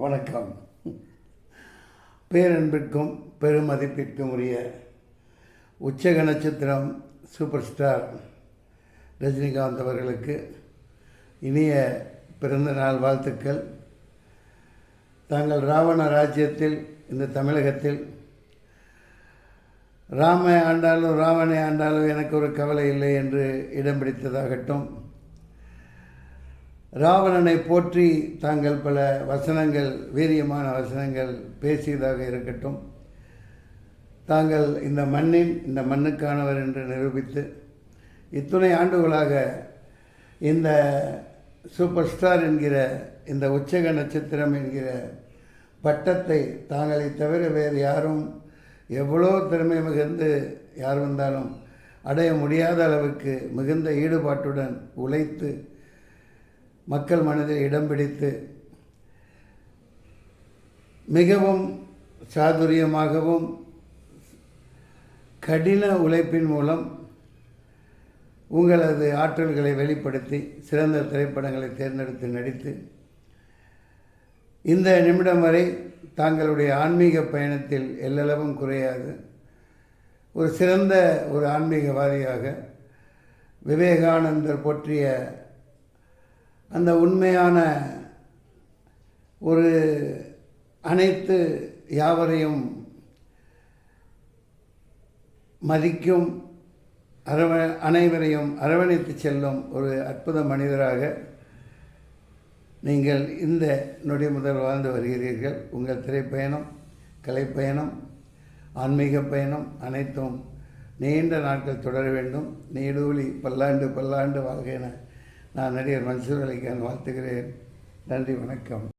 வணக்கம். பேரன்பிற்கும் பெருமதிப்பிற்கும் உரிய உச்சக நட்சத்திரம் சூப்பர் ஸ்டார் ரஜினிகாந்த் அவர்களுக்கு இனிய பிறந்த நாள் வாழ்த்துக்கள். தாங்கள் ராவண ராஜ்யத்தில் இந்த தமிழகத்தில் ராமை ஆண்டாலும் ராவணை ஆண்டாலும் எனக்கு ஒரு கவலை இல்லை என்று இடம் பிடித்ததாகட்டும். ராவணனை போற்றி தாங்கள் பல வசனங்கள் வீரியமான வசனங்கள் பேசியதாக இருக்கட்டும். தாங்கள் இந்த மண்ணின் இந்த மண்ணுக்கானவர் என்று நிரூபித்து இத்துணை ஆண்டுகளாக இந்த சூப்பர் ஸ்டார் என்கிற இந்த உச்சக நட்சத்திரம் என்கிற பட்டத்தை தாங்களை தவிர வேறு யாரும் எவ்வளோ திறமை மிகுந்து யார் வந்தாலும் அடைய முடியாத அளவுக்கு மிகுந்த ஈடுபாட்டுடன் உழைத்து மக்கள் மனதில் இடம் பிடித்து மிகவும் சாதுரியமாகவும் கடின உழைப்பின் மூலம் உங்களது ஆற்றல்களை வெளிப்படுத்தி சிறந்த திரைப்படங்களை தேர்ந்தெடுத்து நடித்து இந்த நிமிடம் வரை தாங்களுடைய ஆன்மீக பயணத்தில் எல்லளவும் குறையாது. ஒரு சிறந்த ஒரு ஆன்மீகவாதியாக விவேகானந்தர் போற்றிய அந்த உண்மையான ஒரு அனைத்து யாவரையும் மதிக்கும் அரவ அனைவரையும் அரவணைத்து செல்லும் ஒரு அற்புத மனிதராக நீங்கள் இந்த நொடி முதல் வாழ்ந்து வருகிறீர்கள். உங்கள் திரைப்பயணம் கலைப்பயணம் ஆன்மீக பயணம் அனைத்தும் நீண்ட நாட்கள் தொடர வேண்டும். நீடூழி பல்லாண்டு பல்லாண்டு வாழ்க நான் நடிகர் மன்சூர் அலிகான் வாழ்த்துகிறேன். நன்றி வணக்கம்.